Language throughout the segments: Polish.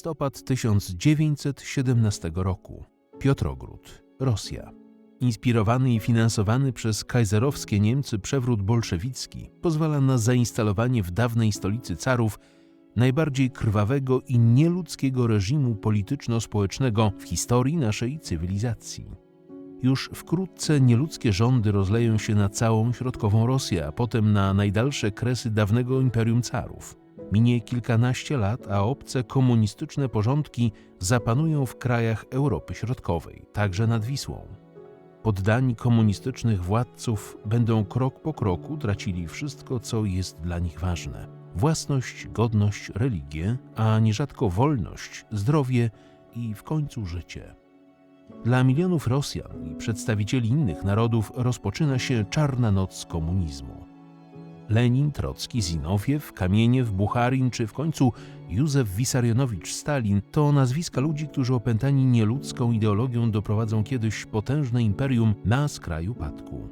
Listopad 1917 roku. Piotrogród, Rosja. Inspirowany i finansowany przez kajzerowskie Niemcy przewrót bolszewicki pozwala na zainstalowanie w dawnej stolicy carów najbardziej krwawego i nieludzkiego reżimu polityczno-społecznego w historii naszej cywilizacji. Już wkrótce nieludzkie rządy rozleją się na całą środkową Rosję, a potem na najdalsze kresy dawnego imperium carów. Minie kilkanaście lat, a obce komunistyczne porządki zapanują w krajach Europy Środkowej, także nad Wisłą. Poddani komunistycznych władców będą krok po kroku tracili wszystko, co jest dla nich ważne: własność, godność, religię, a nierzadko wolność, zdrowie i w końcu życie. Dla milionów Rosjan i przedstawicieli innych narodów rozpoczyna się czarna noc komunizmu. Lenin, Trocki, Zinowiew, Kamieniew, Bucharin czy w końcu Józef Wisarionowicz Stalin to nazwiska ludzi, którzy opętani nieludzką ideologią doprowadzą kiedyś potężne imperium na skraj upadku.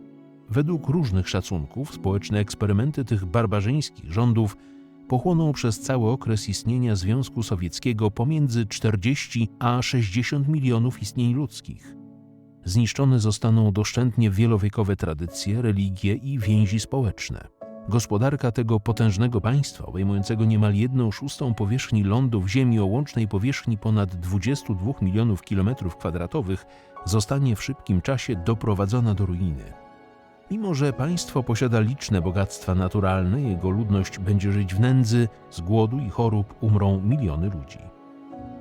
Według różnych szacunków społeczne eksperymenty tych barbarzyńskich rządów pochłoną przez cały okres istnienia Związku Sowieckiego pomiędzy 40 a 60 milionów istnień ludzkich. Zniszczone zostaną doszczętnie wielowiekowe tradycje, religie i więzi społeczne. Gospodarka tego potężnego państwa, obejmującego niemal jedną szóstą powierzchni lądów Ziemi o łącznej powierzchni ponad 22 milionów kilometrów kwadratowych, zostanie w szybkim czasie doprowadzona do ruiny. Mimo, że państwo posiada liczne bogactwa naturalne, jego ludność będzie żyć w nędzy, z głodu i chorób umrą miliony ludzi.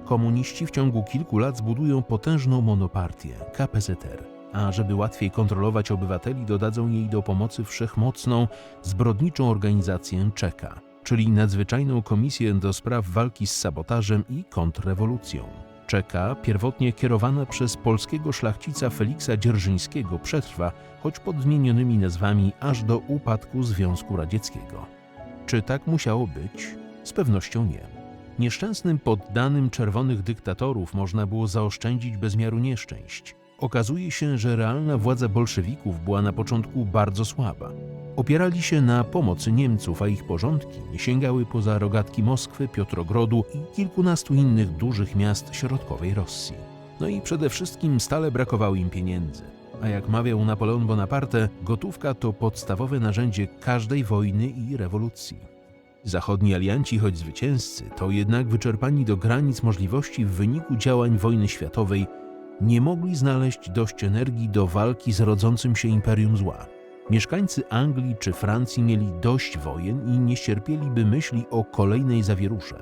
Komuniści w ciągu kilku lat zbudują potężną monopartię KPZR, a żeby łatwiej kontrolować obywateli, dodadzą jej do pomocy wszechmocną, zbrodniczą organizację Czeka, czyli Nadzwyczajną Komisję do Spraw Walki z Sabotażem i Kontrrewolucją. Czeka, pierwotnie kierowana przez polskiego szlachcica Feliksa Dzierżyńskiego, przetrwa, choć pod zmienionymi nazwami, aż do upadku Związku Radzieckiego. Czy tak musiało być? Z pewnością nie. Nieszczęsnym poddanym czerwonych dyktatorów można było zaoszczędzić bez miaru nieszczęść. Okazuje się, że realna władza bolszewików była na początku bardzo słaba. Opierali się na pomocy Niemców, a ich porządki nie sięgały poza rogatki Moskwy, Piotrogrodu i kilkunastu innych dużych miast środkowej Rosji. No i przede wszystkim stale brakowało im pieniędzy. A jak mawiał Napoleon Bonaparte, gotówka to podstawowe narzędzie każdej wojny i rewolucji. Zachodni alianci, choć zwycięzcy, to jednak wyczerpani do granic możliwości w wyniku działań wojny światowej, nie mogli znaleźć dość energii do walki z rodzącym się imperium zła. Mieszkańcy Anglii czy Francji mieli dość wojen i nie cierpieliby myśli o kolejnej zawierusze.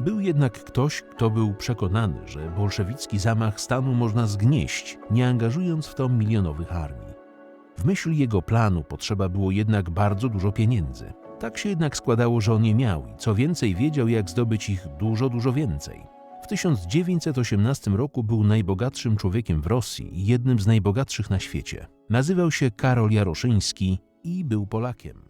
Był jednak ktoś, kto był przekonany, że bolszewicki zamach stanu można zgnieść, nie angażując w to milionowych armii. W myśl jego planu potrzeba było jednak bardzo dużo pieniędzy. Tak się jednak składało, że on nie miał i co więcej wiedział, jak zdobyć ich dużo, dużo więcej. W 1918 roku był najbogatszym człowiekiem w Rosji i jednym z najbogatszych na świecie. Nazywał się Karol Jaroszyński i był Polakiem.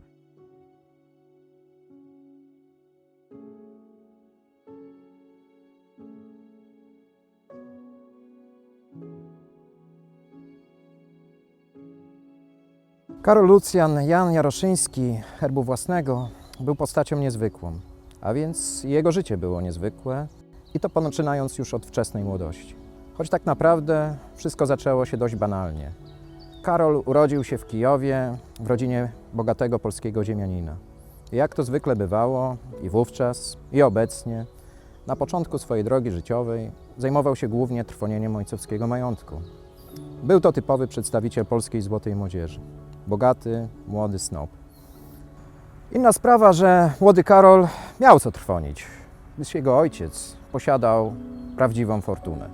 Karol Lucjan Jan Jaroszyński, herbu własnego, był postacią niezwykłą, a więc jego życie było niezwykłe i to poczynając już od wczesnej młodości. Choć tak naprawdę wszystko zaczęło się dość banalnie. Karol urodził się w Kijowie w rodzinie bogatego polskiego ziemianina. Jak to zwykle bywało i wówczas, i obecnie, na początku swojej drogi życiowej zajmował się głównie trwonieniem ojcowskiego majątku. Był to typowy przedstawiciel polskiej złotej młodzieży bogaty, młody snop. Inna sprawa, że młody Karol miał co trwonić, gdyż jego ojciec posiadał prawdziwą fortunę.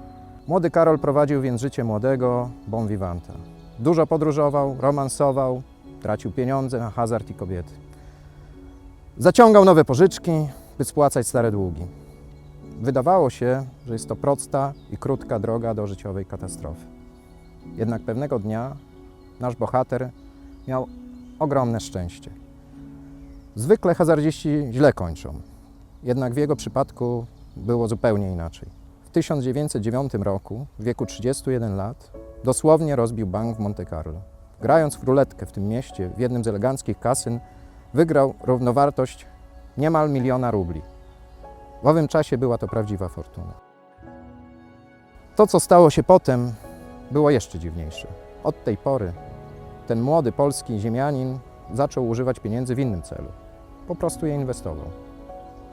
Młody Karol prowadził więc życie młodego bon vivanta. Dużo podróżował, romansował, tracił pieniądze na hazard i kobiety. Zaciągał nowe pożyczki, by spłacać stare długi. Wydawało się, że jest to prosta i krótka droga do życiowej katastrofy. Jednak pewnego dnia nasz bohater miał ogromne szczęście. Zwykle hazardziści źle kończą, jednak w jego przypadku było zupełnie inaczej. W 1909 roku, w wieku 31 lat, dosłownie rozbił bank w Monte Carlo. Grając w ruletkę w tym mieście, w jednym z eleganckich kasyn, wygrał równowartość niemal miliona rubli. W owym czasie była to prawdziwa fortuna. To, co stało się potem, było jeszcze dziwniejsze. Od tej pory ten młody polski ziemianin zaczął używać pieniędzy w innym celu. Po prostu je inwestował.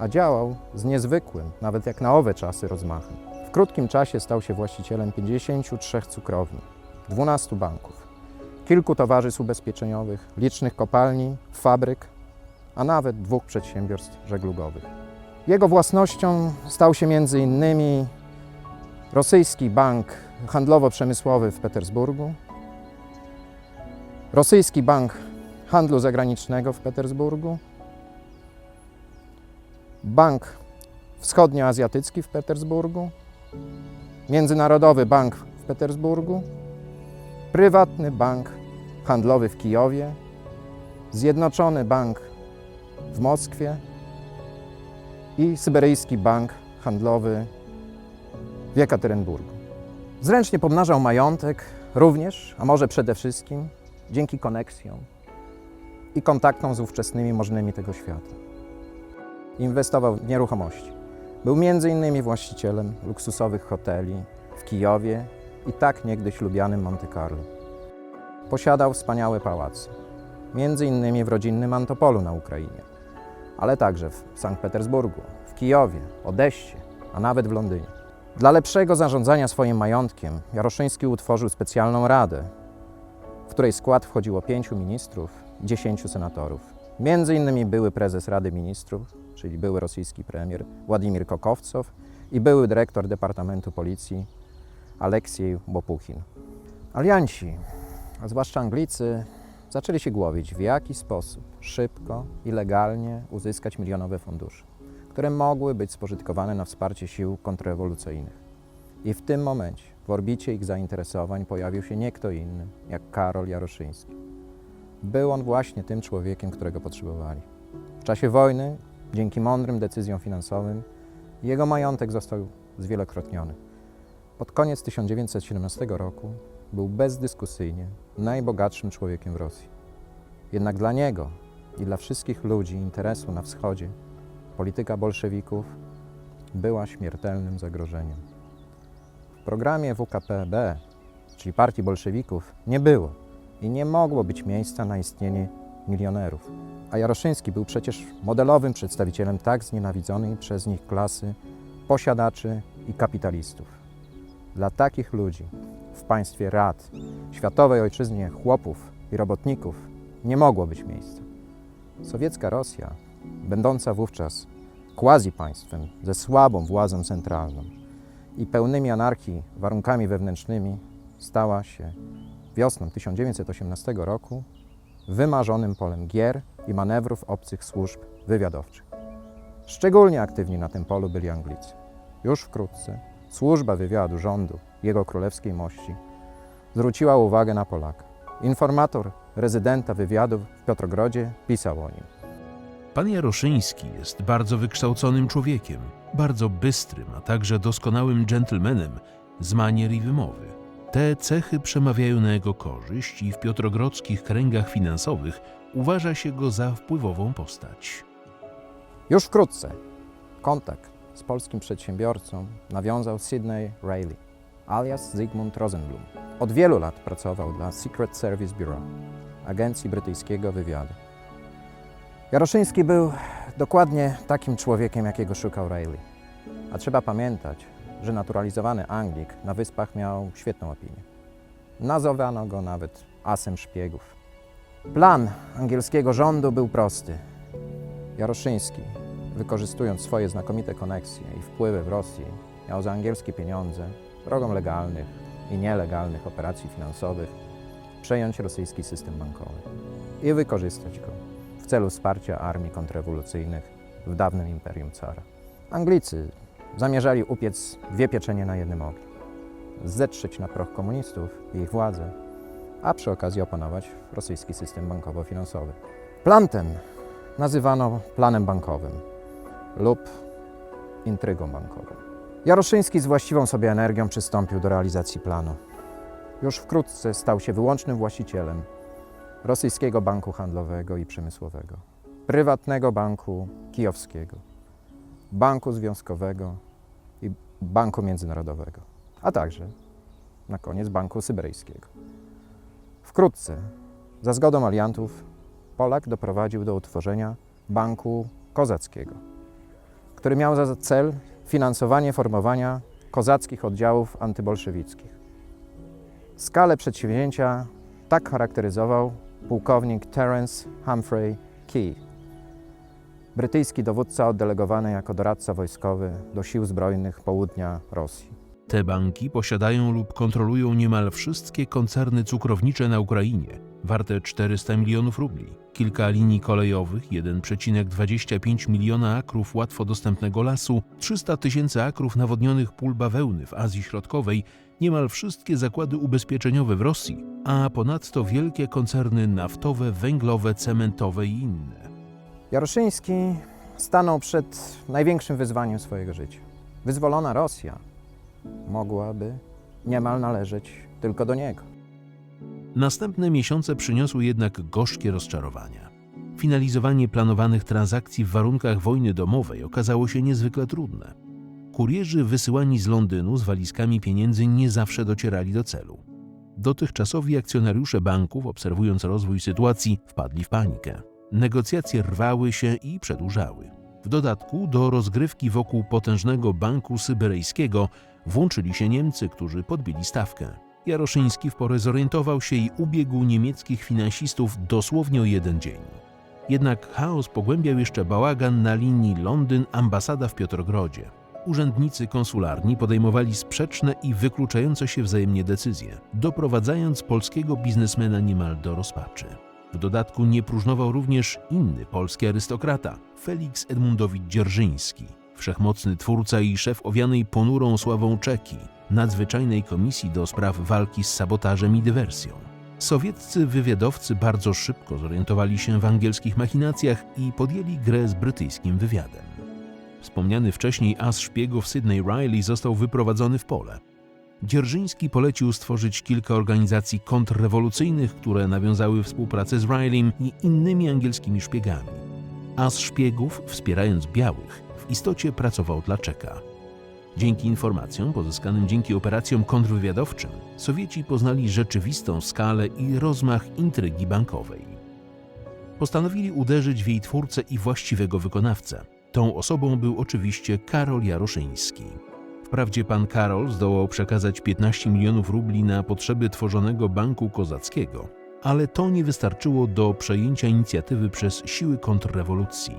A działał z niezwykłym, nawet jak na owe czasy, rozmachem. W krótkim czasie stał się właścicielem 53 cukrowni, 12 banków, kilku towarzystw ubezpieczeniowych, licznych kopalni, fabryk, a nawet dwóch przedsiębiorstw żeglugowych. Jego własnością stał się innymi rosyjski bank handlowo-przemysłowy w Petersburgu, rosyjski bank handlu zagranicznego w Petersburgu, bank wschodnioazjatycki w Petersburgu, Międzynarodowy Bank w Petersburgu, prywatny bank handlowy w Kijowie, Zjednoczony Bank w Moskwie i Syberyjski Bank Handlowy w Jekaterynburgu. Zręcznie pomnażał majątek również, a może przede wszystkim, dzięki koneksjom i kontaktom z ówczesnymi możnymi tego świata. Inwestował w nieruchomości. Był innymi właścicielem luksusowych hoteli w Kijowie i tak niegdyś lubianym Monte Carlo. Posiadał wspaniałe pałace, innymi w rodzinnym Antopolu na Ukrainie, ale także w Sankt Petersburgu, w Kijowie, Odessie, a nawet w Londynie. Dla lepszego zarządzania swoim majątkiem Jaroszyński utworzył specjalną radę, w której skład wchodziło pięciu ministrów dziesięciu senatorów. Między innymi były prezes Rady Ministrów, czyli były rosyjski premier Władimir Kokowcow i były dyrektor Departamentu Policji Aleksiej Bopuchin. Alianci, a zwłaszcza Anglicy, zaczęli się głowić, w jaki sposób szybko i legalnie uzyskać milionowe fundusze, które mogły być spożytkowane na wsparcie sił kontrrewolucyjnych. I w tym momencie w orbicie ich zainteresowań pojawił się nie kto inny, jak Karol Jaroszyński. Był on właśnie tym człowiekiem, którego potrzebowali. W czasie wojny, dzięki mądrym decyzjom finansowym, jego majątek został zwielokrotniony. Pod koniec 1917 roku był bezdyskusyjnie najbogatszym człowiekiem w Rosji. Jednak dla niego i dla wszystkich ludzi interesu na wschodzie polityka bolszewików była śmiertelnym zagrożeniem. W programie WKPB, czyli partii bolszewików, nie było i nie mogło być miejsca na istnienie milionerów. A Jaroszyński był przecież modelowym przedstawicielem tak znienawidzonej przez nich klasy posiadaczy i kapitalistów. Dla takich ludzi w państwie rad, światowej ojczyźnie chłopów i robotników nie mogło być miejsca. Sowiecka Rosja, będąca wówczas quasi państwem ze słabą władzą centralną i pełnymi anarchii warunkami wewnętrznymi, stała się wiosną 1918 roku wymarzonym polem gier i manewrów obcych służb wywiadowczych. Szczególnie aktywni na tym polu byli Anglicy. Już wkrótce służba wywiadu rządu Jego Królewskiej Mości zwróciła uwagę na Polaka. Informator rezydenta wywiadu w Piotrogrodzie pisał o nim. Pan Jaroszyński jest bardzo wykształconym człowiekiem, bardzo bystrym, a także doskonałym dżentelmenem z manier i wymowy. Te cechy przemawiają na jego korzyść i w piotrogrodzkich kręgach finansowych uważa się go za wpływową postać. Już wkrótce kontakt z polskim przedsiębiorcą nawiązał Sidney Reilly, alias Zygmunt Rosenblum. Od wielu lat pracował dla Secret Service Bureau, agencji brytyjskiego wywiadu. Jaroszyński był dokładnie takim człowiekiem, jakiego szukał Reilly. A trzeba pamiętać, że naturalizowany Anglik na wyspach miał świetną opinię. Nazywano go nawet asem szpiegów. Plan angielskiego rządu był prosty. Jaroszyński, wykorzystując swoje znakomite koneksje i wpływy w Rosji, miał za angielskie pieniądze, drogą legalnych i nielegalnych operacji finansowych, przejąć rosyjski system bankowy i wykorzystać go w celu wsparcia armii kontrrewolucyjnych w dawnym imperium cara. Anglicy zamierzali upiec dwie pieczenie na jednym ogniu. Zetrzeć na proch komunistów i ich władzę, a przy okazji opanować rosyjski system bankowo-finansowy. Plan ten nazywano planem bankowym lub intrygą bankową. Jaroszyński z właściwą sobie energią przystąpił do realizacji planu. Już wkrótce stał się wyłącznym właścicielem rosyjskiego banku handlowego i przemysłowego, prywatnego banku kijowskiego, Banku Związkowego i Banku Międzynarodowego, a także na koniec Banku Syberyjskiego. Wkrótce, za zgodą aliantów, Polak doprowadził do utworzenia Banku Kozackiego, który miał za cel finansowanie formowania kozackich oddziałów antybolszewickich. Skalę przedsięwzięcia tak charakteryzował pułkownik Terence Humphrey Key, brytyjski dowódca oddelegowany jako doradca wojskowy do sił zbrojnych południa Rosji. Te banki posiadają lub kontrolują niemal wszystkie koncerny cukrownicze na Ukrainie, warte 400 milionów rubli, kilka linii kolejowych, 1,25 miliona akrów łatwo dostępnego lasu, 300 tysięcy akrów nawodnionych pól bawełny w Azji Środkowej, niemal wszystkie zakłady ubezpieczeniowe w Rosji, a ponadto wielkie koncerny naftowe, węglowe, cementowe i inne. Jaroszyński stanął przed największym wyzwaniem swojego życia. Wyzwolona Rosja mogłaby niemal należeć tylko do niego. Następne miesiące przyniosły jednak gorzkie rozczarowania. Finalizowanie planowanych transakcji w warunkach wojny domowej okazało się niezwykle trudne. Kurierzy wysyłani z Londynu z walizkami pieniędzy nie zawsze docierali do celu. Dotychczasowi akcjonariusze banków, obserwując rozwój sytuacji, wpadli w panikę. Negocjacje rwały się i przedłużały. W dodatku do rozgrywki wokół potężnego banku syberyjskiego włączyli się Niemcy, którzy podbili stawkę. Jaroszyński w porę zorientował się i ubiegł niemieckich finansistów dosłownie o jeden dzień. Jednak chaos pogłębiał jeszcze bałagan na linii Londyn-ambasada w Piotrogrodzie. Urzędnicy konsularni podejmowali sprzeczne i wykluczające się wzajemnie decyzje, doprowadzając polskiego biznesmena niemal do rozpaczy. W dodatku nie próżnował również inny polski arystokrata, Felix Edmundowicz Dzierżyński, wszechmocny twórca i szef owianej ponurą sławą Czeki, nadzwyczajnej komisji do spraw walki z sabotażem i dywersją. Sowieccy wywiadowcy bardzo szybko zorientowali się w angielskich machinacjach i podjęli grę z brytyjskim wywiadem. Wspomniany wcześniej as szpiegów Sydney Riley został wyprowadzony w pole. Dzierżyński polecił stworzyć kilka organizacji kontrrewolucyjnych, które nawiązały współpracę z Rileym i innymi angielskimi szpiegami. As szpiegów, wspierając białych, w istocie pracował dla Czeka. Dzięki informacjom pozyskanym dzięki operacjom kontrwywiadowczym, Sowieci poznali rzeczywistą skalę i rozmach intrygi bankowej. Postanowili uderzyć w jej twórcę i właściwego wykonawcę. Tą osobą był oczywiście Karol Jaroszyński. Wprawdzie pan Karol zdołał przekazać 15 milionów rubli na potrzeby tworzonego Banku Kozackiego, ale to nie wystarczyło do przejęcia inicjatywy przez siły kontrrewolucji.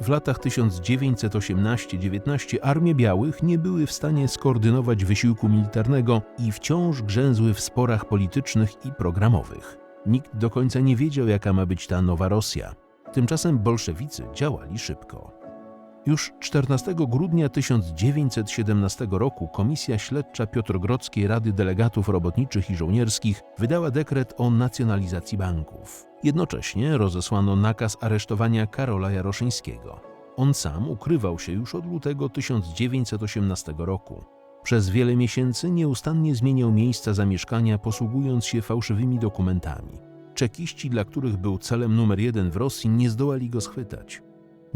W latach 1918-19 armie białych nie były w stanie skoordynować wysiłku militarnego i wciąż grzęzły w sporach politycznych i programowych. Nikt do końca nie wiedział, jaka ma być ta nowa Rosja. Tymczasem bolszewicy działali szybko. Już 14 grudnia 1917 roku Komisja Śledcza Piotrogrodzkiej Rady Delegatów Robotniczych i Żołnierskich wydała dekret o nacjonalizacji banków. Jednocześnie rozesłano nakaz aresztowania Karola Jaroszyńskiego. On sam ukrywał się już od lutego 1918 roku. Przez wiele miesięcy nieustannie zmieniał miejsca zamieszkania, posługując się fałszywymi dokumentami. Czekiści, dla których był celem numer jeden w Rosji, nie zdołali go schwytać.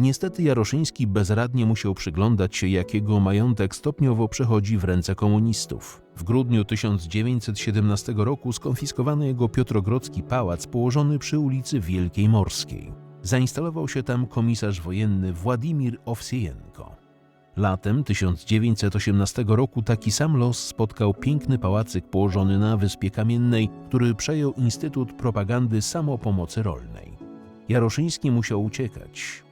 Niestety Jaroszyński bezradnie musiał przyglądać się, jak jego majątek stopniowo przechodzi w ręce komunistów. W grudniu 1917 roku skonfiskowano jego Piotrogrodzki pałac położony przy ulicy Wielkiej Morskiej. Zainstalował się tam komisarz wojenny Władimir Owsiejenko. Latem 1918 roku taki sam los spotkał piękny pałacyk położony na Wyspie Kamiennej, który przejął Instytut Propagandy Samopomocy Rolnej. Jaroszyński musiał uciekać.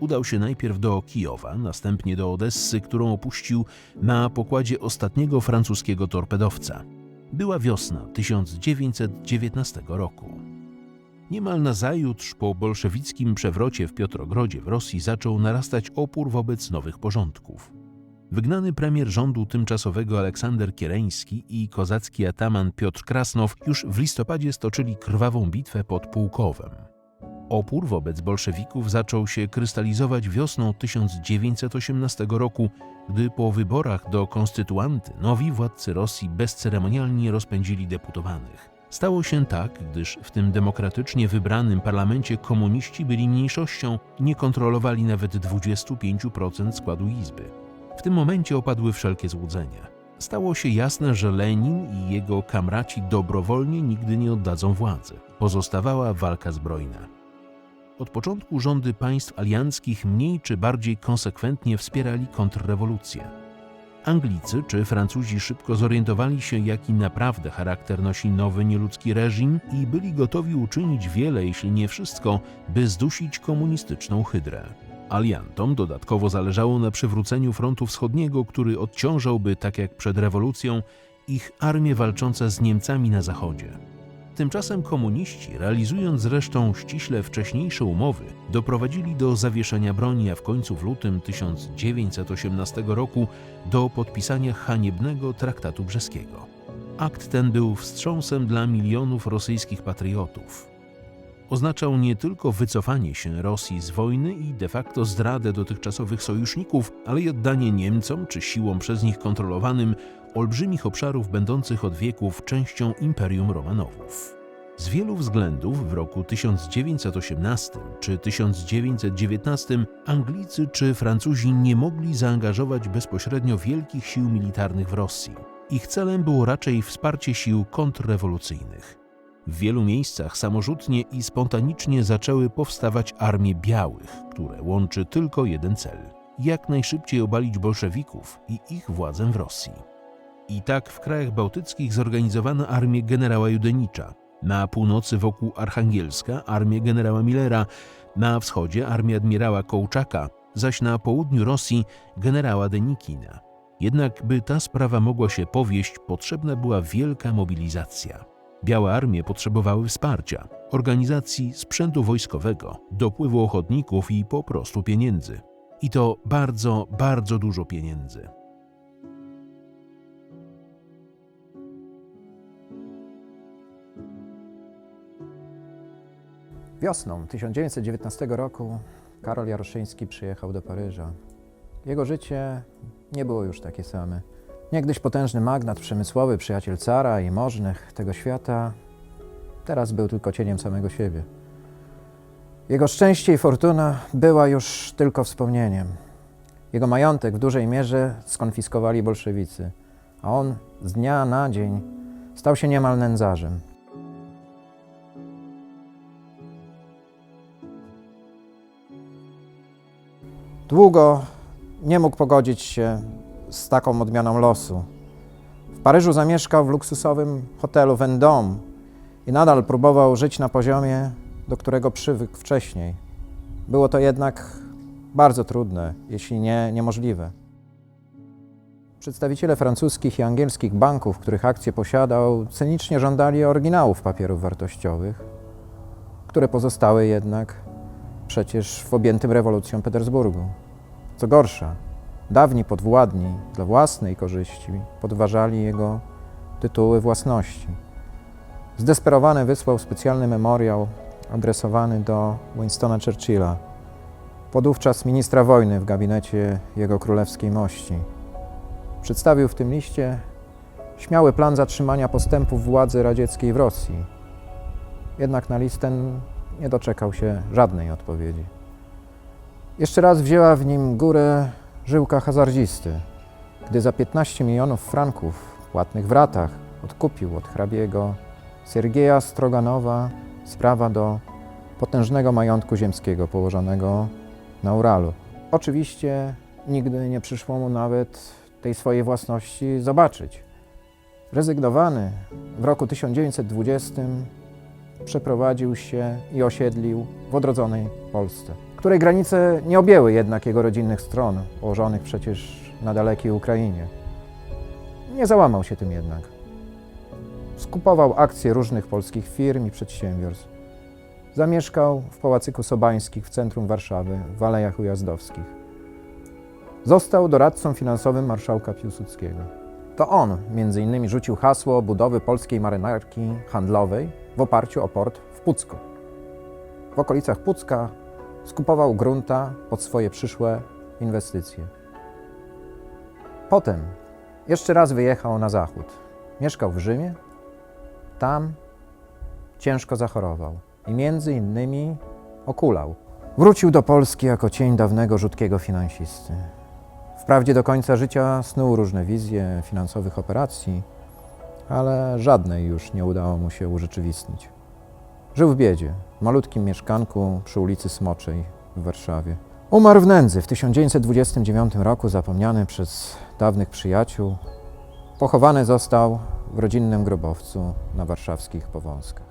Udał się najpierw do Kijowa, następnie do Odessy, którą opuścił na pokładzie ostatniego francuskiego torpedowca. Była wiosna 1919 roku. Niemal nazajutrz po bolszewickim przewrocie w Piotrogrodzie w Rosji zaczął narastać opór wobec nowych porządków. Wygnany premier rządu tymczasowego Aleksander Kiereński i kozacki ataman Piotr Krasnow już w listopadzie stoczyli krwawą bitwę pod Pułkowem. Opór wobec bolszewików zaczął się krystalizować wiosną 1918 roku, gdy po wyborach do konstytuanty nowi władcy Rosji bezceremonialnie rozpędzili deputowanych. Stało się tak, gdyż w tym demokratycznie wybranym parlamencie komuniści byli mniejszością, nie kontrolowali nawet 25% składu izby. W tym momencie opadły wszelkie złudzenia. Stało się jasne, że Lenin i jego kamraci dobrowolnie nigdy nie oddadzą władzy. Pozostawała walka zbrojna. Od początku rządy państw alianckich mniej czy bardziej konsekwentnie wspierali kontrrewolucję. Anglicy czy Francuzi szybko zorientowali się, jaki naprawdę charakter nosi nowy nieludzki reżim i byli gotowi uczynić wiele, jeśli nie wszystko, by zdusić komunistyczną hydrę. Aliantom dodatkowo zależało na przywróceniu frontu wschodniego, który odciążałby, tak jak przed rewolucją, ich armie walczące z Niemcami na zachodzie. Tymczasem komuniści, realizując zresztą ściśle wcześniejsze umowy, doprowadzili do zawieszenia broni, a w końcu w lutym 1918 roku do podpisania haniebnego traktatu brzeskiego. Akt ten był wstrząsem dla milionów rosyjskich patriotów. Oznaczał nie tylko wycofanie się Rosji z wojny i de facto zdradę dotychczasowych sojuszników, ale i oddanie Niemcom czy siłom przez nich kontrolowanym olbrzymich obszarów będących od wieków częścią Imperium Romanowów. Z wielu względów w roku 1918 czy 1919 Anglicy czy Francuzi nie mogli zaangażować bezpośrednio wielkich sił militarnych w Rosji. Ich celem było raczej wsparcie sił kontrrewolucyjnych. W wielu miejscach samorzutnie i spontanicznie zaczęły powstawać armie białych, które łączy tylko jeden cel jak najszybciej obalić bolszewików i ich władzę w Rosji. I tak w krajach bałtyckich zorganizowano armię generała Judenicza, na północy wokół Archangielska armię generała Millera, na wschodzie armię admirała Kołczaka, zaś na południu Rosji generała Denikina. Jednak by ta sprawa mogła się powieść, potrzebna była wielka mobilizacja. Białe armie potrzebowały wsparcia, organizacji sprzętu wojskowego, dopływu ochotników i po prostu pieniędzy. I to bardzo, bardzo dużo pieniędzy. Wiosną 1919 roku Karol Jaroszyński przyjechał do Paryża. Jego życie nie było już takie same. Niegdyś potężny magnat przemysłowy, przyjaciel cara i możnych tego świata, teraz był tylko cieniem samego siebie. Jego szczęście i fortuna była już tylko wspomnieniem. Jego majątek w dużej mierze skonfiskowali bolszewicy, a on z dnia na dzień stał się niemal nędzarzem. Długo nie mógł pogodzić się z taką odmianą losu. W Paryżu zamieszkał w luksusowym hotelu Vendôme i nadal próbował żyć na poziomie, do którego przywykł wcześniej. Było to jednak bardzo trudne, jeśli nie niemożliwe. Przedstawiciele francuskich i angielskich banków, których akcje posiadał, cynicznie żądali oryginałów papierów wartościowych, które pozostały jednak przecież w objętym rewolucją Petersburgu. Co gorsza, dawni podwładni dla własnej korzyści podważali jego tytuły własności. Zdesperowany wysłał specjalny memoriał adresowany do Winstona Churchilla, podówczas ministra wojny w gabinecie jego królewskiej mości. Przedstawił w tym liście śmiały plan zatrzymania postępów władzy radzieckiej w Rosji. Jednak na list ten nie doczekał się żadnej odpowiedzi. Jeszcze raz wzięła w nim górę żyłka hazardzisty, gdy za 15 milionów franków płatnych w ratach odkupił od hrabiego Siergieja Stroganowa sprawa do potężnego majątku ziemskiego położonego na Uralu. Oczywiście nigdy nie przyszło mu nawet tej swojej własności zobaczyć. Rezygnowany w roku 1920 przeprowadził się i osiedlił w odrodzonej Polsce, której granice nie objęły jednak jego rodzinnych stron, położonych przecież na dalekiej Ukrainie. Nie załamał się tym jednak. Skupował akcje różnych polskich firm i przedsiębiorstw. Zamieszkał w Pałacyku Sobańskich w centrum Warszawy, w Alejach Ujazdowskich. Został doradcą finansowym marszałka Piłsudskiego. To on między innymi rzucił hasło budowy polskiej marynarki handlowej w oparciu o port w Pucku. W okolicach Pucka skupował grunta pod swoje przyszłe inwestycje. Potem jeszcze raz wyjechał na zachód. Mieszkał w Rzymie. Tam ciężko zachorował i między innymi okulał. Wrócił do Polski jako cień dawnego rzutkiego finansisty. Wprawdzie do końca życia snuł różne wizje finansowych operacji, ale żadnej już nie udało mu się urzeczywistnić. Żył w biedzie, w malutkim mieszkanku przy ulicy Smoczej w Warszawie. Umarł w nędzy w 1929 roku, zapomniany przez dawnych przyjaciół. Pochowany został w rodzinnym grobowcu na warszawskich Powązkach.